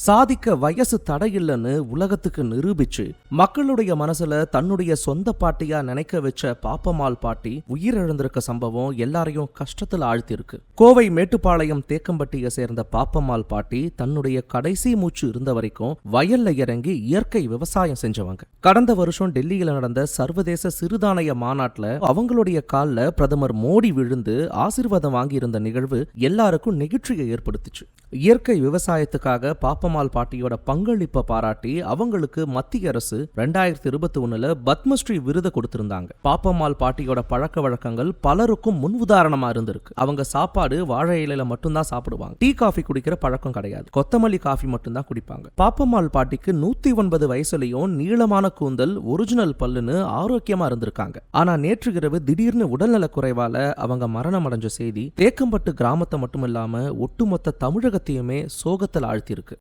சாதிக்க வயசு தடையில்லைன்னு உலகத்துக்கு நிரூபிச்சு மக்களுடைய மனசுல தன்னுடைய சொந்த பாட்டியா நினைக்க வச்ச பாப்பம்மாள் பாட்டி உயிரிழந்திருக்க சம்பவம் எல்லாரையும் கஷ்டத்துல ஆழ்த்தியிருக்கு. கோவை மேட்டுப்பாளையம் தேக்கம்பட்டியை சேர்ந்த பாப்பம்மாள் பாட்டி தன்னுடைய கடைசி மூச்சு இருந்த வரைக்கும் வயல்ல இறங்கி இயற்கை விவசாயம் செஞ்சவங்க. கடந்த வருஷம் டெல்லியில நடந்த சர்வதேச சிறுதானிய மாநாட்டுல அவங்களுடைய கால்ல பிரதமர் மோடி விழுந்து ஆசீர்வாதம் வாங்கியிருந்த நிகழ்வு எல்லாருக்கும் நெகிழ்ச்சியை ஏற்படுத்துச்சு. இயற்கை விவசாயத்துக்காக பாப்பம் பாப்பம்மாள் பாட்டியோட பங்களிப்பை பாராட்டி அவங்களுக்கு மத்திய அரசு ரெண்டாயிரத்தி இருபத்தி ஒண்ணுல பத்மஸ்ரீ விருதை கொடுத்திருந்தாங்க. பாப்பம்மாள் பாட்டியோட பழக்க வழக்கங்கள் பலருக்கும் முன் உதாரணமா இருந்திருக்கு. அவங்க சாப்பாடு வாழை இலையில மட்டும்தான் சாப்பிடுவாங்க. டீ காஃபி குடிக்கிற பழக்கம் கிடையாது. கொத்தமல்லி காஃபி மட்டும்தான் குடிப்பாங்க. பாப்பம்மாள் பாட்டிக்கு நூத்தி ஒன்பது வயசுலயும் நீளமான கூந்தல் ஒரிஜினல் பல்லுன்னு ஆரோக்கியமா இருந்திருக்காங்க. ஆனா நேற்று இரவு திடீர்னு உடல்நல குறைவால அவங்க மரணம் அடைஞ்ச செய்தி தேக்கம்பட்டு கிராமத்தை மட்டும் இல்லாம ஒட்டுமொத்த தமிழகத்தையுமே சோகத்தில் ஆழ்த்தியிருக்கு.